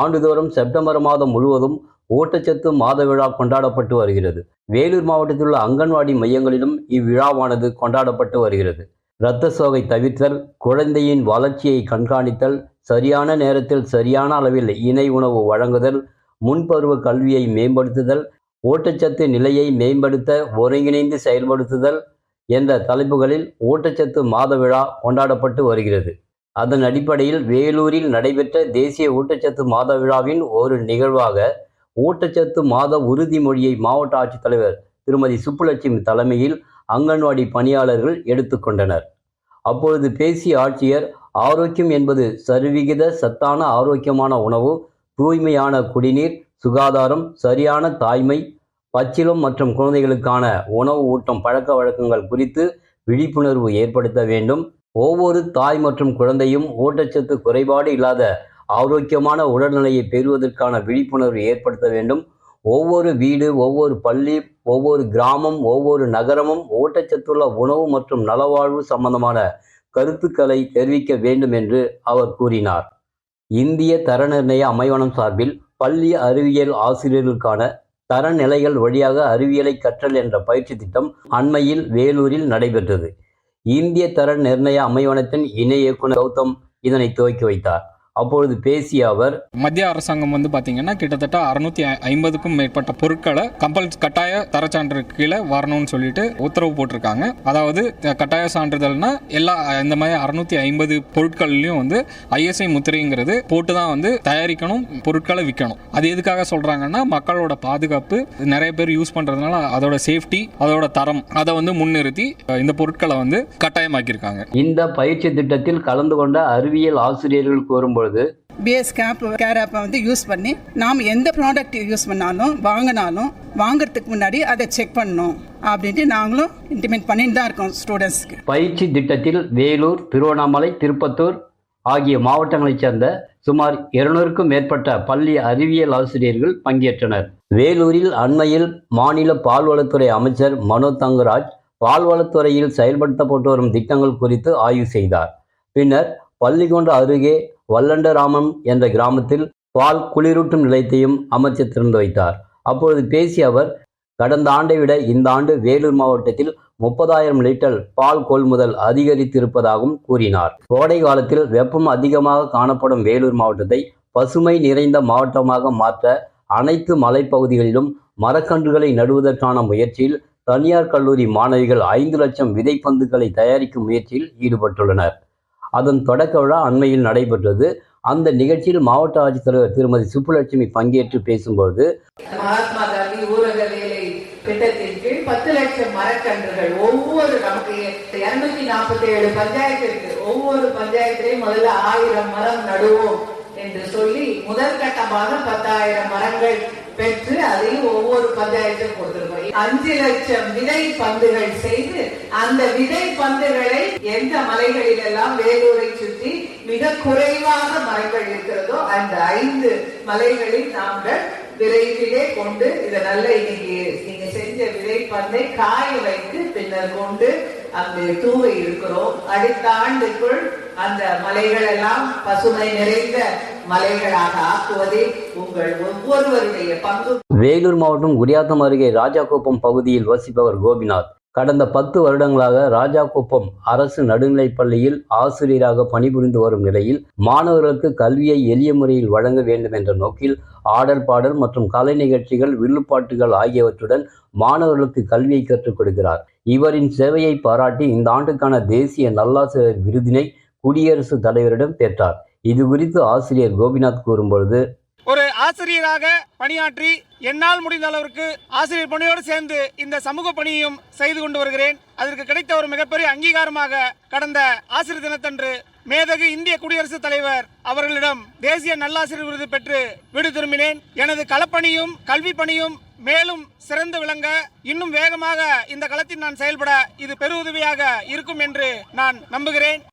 ஆண்டுதோறும் செப்டம்பர் மாதம் முழுவதும் ஊட்டச்சத்து மாத விழா கொண்டாடப்பட்டு வருகிறது. வேலூர் மாவட்டத்தில் உள்ள அங்கன்வாடி மையங்களிலும் இவ்விழாவானது கொண்டாடப்பட்டு வருகிறது. இரத்த சோகை தவிர்த்தல் குழந்தையின் வளர்ச்சியை கண்காணித்தல் சரியான நேரத்தில் சரியான அளவில் இணை உணவு வழங்குதல் முன்பருவ கல்வியை மேம்படுத்துதல் ஊட்டச்சத்து நிலையை மேம்படுத்த ஒருங்கிணைந்து செயல்படுத்துதல் என்ற தலைப்புகளில் ஊட்டச்சத்து மாத விழா கொண்டாடப்பட்டு வருகிறது. அதன் அடிப்படையில் வேலூரில் நடைபெற்ற தேசிய ஊட்டச்சத்து மாத விழாவின் ஒரு நிகழ்வாக ஊட்டச்சத்து மாத உறுதிமொழியை மாவட்ட ஆட்சித்தலைவர் திருமதி சுப்புலட்சுமி தலைமையில் அங்கன்வாடி பணியாளர்கள் எடுத்துக்கொண்டனர் அப்பொழுது பேசிய ஆட்சியர் ஆரோக்கியம் என்பது சரிவிகித சத்தான ஆரோக்கியமான உணவு தூய்மையான குடிநீர் சுகாதாரம் சரியான தாய்மை பச்சிலம் மற்றும் குழந்தைகளுக்கான உணவு ஊட்டம் பழக்க வழக்கங்கள் குறித்து விழிப்புணர்வு ஏற்படுத்த வேண்டும். ஒவ்வொரு தாய் மற்றும் குழந்தையும் ஊட்டச்சத்து குறைபாடு இல்லாத ஆரோக்கியமான உடல்நிலையை பெறுவதற்கான விழிப்புணர்வு ஏற்படுத்த வேண்டும். ஒவ்வொரு வீடு ஒவ்வொரு பள்ளி ஒவ்வொரு கிராமம் ஒவ்வொரு நகரமும் ஊட்டச்சத்துள்ள உணவு மற்றும் நலவாழ்வு சம்பந்தமான கருத்துக்களை தெரிவிக்க வேண்டும் என்று அவர் கூறினார். இந்திய தர நிர்ணய அமைவனம் சார்பில் பள்ளி அறிவியல் ஆசிரியர்களுக்கான தரநிலைகள் வழியாக அறிவியலை கற்றல் என்ற பயிற்சி திட்டம் அண்மையில் வேலூரில் நடைபெற்றது. இந்திய தர நிர்ணய அமைவனத்தின் இணை இயக்குனர் கௌதம் இதனை துவக்கி வைத்தார். அப்பொழுது பேசிய அவர் மத்திய அரசாங்கம் வந்து பாத்தீங்கன்னா கிட்டத்தட்ட அறுநூத்தி ஐம்பதுக்கும் மேற்பட்ட பொருட்களை கம்பல் கட்டாய தரச்சான்று கீழே வரணும்னு சொல்லிட்டு உத்தரவு போட்டிருக்காங்க. அதாவது கட்டாய சான்றிதழ்னா எல்லா இந்த மாதிரி அறுநூத்தி ஐம்பது பொருட்கள்லையும் வந்து ஐஎஸ்ஐ முத்திரைங்கிறது போட்டு தான் வந்து தயாரிக்கணும் பொருட்களை விற்கணும். அது எதுக்காக சொல்றாங்கன்னா மக்களோட பாதுகாப்பு நிறைய பேர் யூஸ் பண்றதுனால அதோட சேஃப்டி அதோட தரம் அதை வந்து முன்னிறுத்தி இந்த பொருட்களை வந்து கட்டாயமாக்கியிருக்காங்க. இந்த பயிற்சி திட்டத்தில் கலந்து கொண்ட அறிவியல் ஆசிரியர்கள் கூறும்பொழுது பிஎஸ் கேப் கேர் ஆப்பை வந்து யூஸ் பண்ணி நாம் எந்த ப்ராடக்ட் யூஸ் பண்ணாலும் வாங்கினாலும் வாங்குறதுக்கு முன்னாடி அதை செக் பண்ணணும் அப்படின்ட்டு நாங்களும் இன்டிமேட் பண்ணிட்டு தான் இருக்கோம் ஸ்டூடெண்ட்ஸ்க்கு பயிற்சி திட்டத்தில் வேலூர் திருவண்ணாமலை திருப்பத்தூர் ஆகிய மாவட்டங்களைச் சேர்ந்த சுமார் இருநூறுக்கும் மேற்பட்ட பள்ளி அறிவியல் ஆசிரியர்கள் பங்கேற்றனர். வேலூரில் அண்மையில் மாநில பால்வளத்துறை அமைச்சர் மனோ தங்கராஜ் பால்வளத்துறையில் செயல்படுத்தப்பட்டு வரும் திட்டங்கள் குறித்து ஆய்வு செய்தார். பின்னர் பள்ளிகொண்ட அருகே வல்லண்டராமம் என்ற கிராமத்தில் பால் குளிரூட்டும் நிலையத்தையும் அமைச்சர் திறந்து வைத்தார். அப்பொழுது பேசிய அவர் கடந்த ஆண்டை விட இந்த ஆண்டு வேலூர் மாவட்டத்தில் முப்பதாயிரம் லிட்டர் பால் கொள்முதல் அதிகரித்திருப்பதாகவும் கூறினார். கோடை காலத்தில் வெப்பம் அதிகமாக காணப்படும் வேலூர் மாவட்டத்தை பசுமை நிறைந்த மாவட்டமாக மாற்ற அனைத்து மலைப்பகுதிகளிலும் மரக்கன்றுகளை நடுவதற்கான முயற்சியில் தனியார் கல்லூரி மாணவிகள் ஐந்து லட்சம் விதைப்பந்துகளை தயாரிக்கும் முயற்சியில் ஈடுபட்டுள்ளனர். அதன் தொடக்க விழா அண்மையில் நடைபெற்றது. அந்த நிகழ்ச்சியில் மாவட்ட ஆட்சித்தலைவர் திருமதி சுப்புலட்சுமி பங்கேற்று பேசும்போது மகாத்மா காந்தி ஊரக வேலை திட்டத்தின் கீழ் பத்து லட்சம் மரக்கன்றுகள் ஒவ்வொரு நமக்கு இருநூத்தி நாற்பத்தி ஏழு பஞ்சாயத்து இருக்கு ஒவ்வொரு பஞ்சாயத்திலையும் முதல்ல ஆயிரம் மரம் நடுவோம் என்று சொல்லி முதற்கட்டமாக பத்தாயிரம் மரங்கள் பெற்று அதையும் ஒவ்வொரு பஞ்சாயத்தும் கொடுத்திருக்கோம் அஞ்சு லட்சம் விதை பந்துகள் செய்து அந்த விதை பந்துகளை எந்த மலைகளில் எல்லாம் வேலூரை சுற்றி மிக குறைவாக மரங்கள் இருக்கிறதோ அந்த ஐந்து மலைகளில் நாங்கள் விரைவிலே கொண்டு இதை நல்ல இன்னைக்கு நீங்க செஞ்ச விதைப்பந்தை காய வைத்து பின்னர் கொண்டு அங்கு தூவ இருக்கிறோம். அடுத்த ஆண்டுக்குள் அந்த மலைகள் எல்லாம் பசுமை நிறைந்த மலைகளாக ஆக்குவதே உங்கள் ஒவ்வொருவருடைய பங்கு வேலூர் மாவட்டம் குடியாத்தம் அருகே ராஜாக்குப்பம் பகுதியில் வசிப்பவர் கோபிநாத். கடந்த பத்து வருடங்களாக ராஜாக்குப்பம் அரசு நடுநிலைப் பள்ளியில் ஆசிரியராக பணிபுரிந்து வரும் நிலையில் மாணவர்களுக்கு கல்வியை எளிய முறையில் வழங்க வேண்டும் என்ற நோக்கில் ஆடல் பாடல் மற்றும் கலை நிகழ்ச்சிகள் வில்லுப்பாட்டுகள் ஆகியவற்றுடன் மாணவர்களுக்கு கல்வியை கற்றுக் கொடுக்கிறார். இவரின் சேவையை பாராட்டி இந்த ஆண்டுக்கான தேசிய நல்லாசிரியர் விருதினை குடியரசுத் தலைவரிடம் பெற்றார். இது குறித்து ஆசிரியர் கோபிநாத் கூறும்பொழுது ஒரு ஆசிரியராக பணியாற்றி என்னால் முடிந்த அளவிற்கு ஆசிரியர் பணியோடு சேர்ந்து இந்த சமூக பணியையும் செய்து கொண்டு வருகிறேன். அதற்கு கிடைத்த ஒரு மிகப்பெரிய அங்கீகாரமாக கடந்த ஆசிரியர் தினத்தன்று மேதகு இந்திய குடியரசுத் தலைவர் அவர்களிடம் தேசிய நல்லாசிரியர் விருது பெற்று வீடு திரும்பினேன். எனது களப்பணியும் கல்வி பணியும் மேலும் சிறந்து விளங்க இன்னும் வேகமாக இந்த களத்தில் நான் செயல்பட இது பெருதவியாக இருக்கும் என்று நான் நம்புகிறேன்.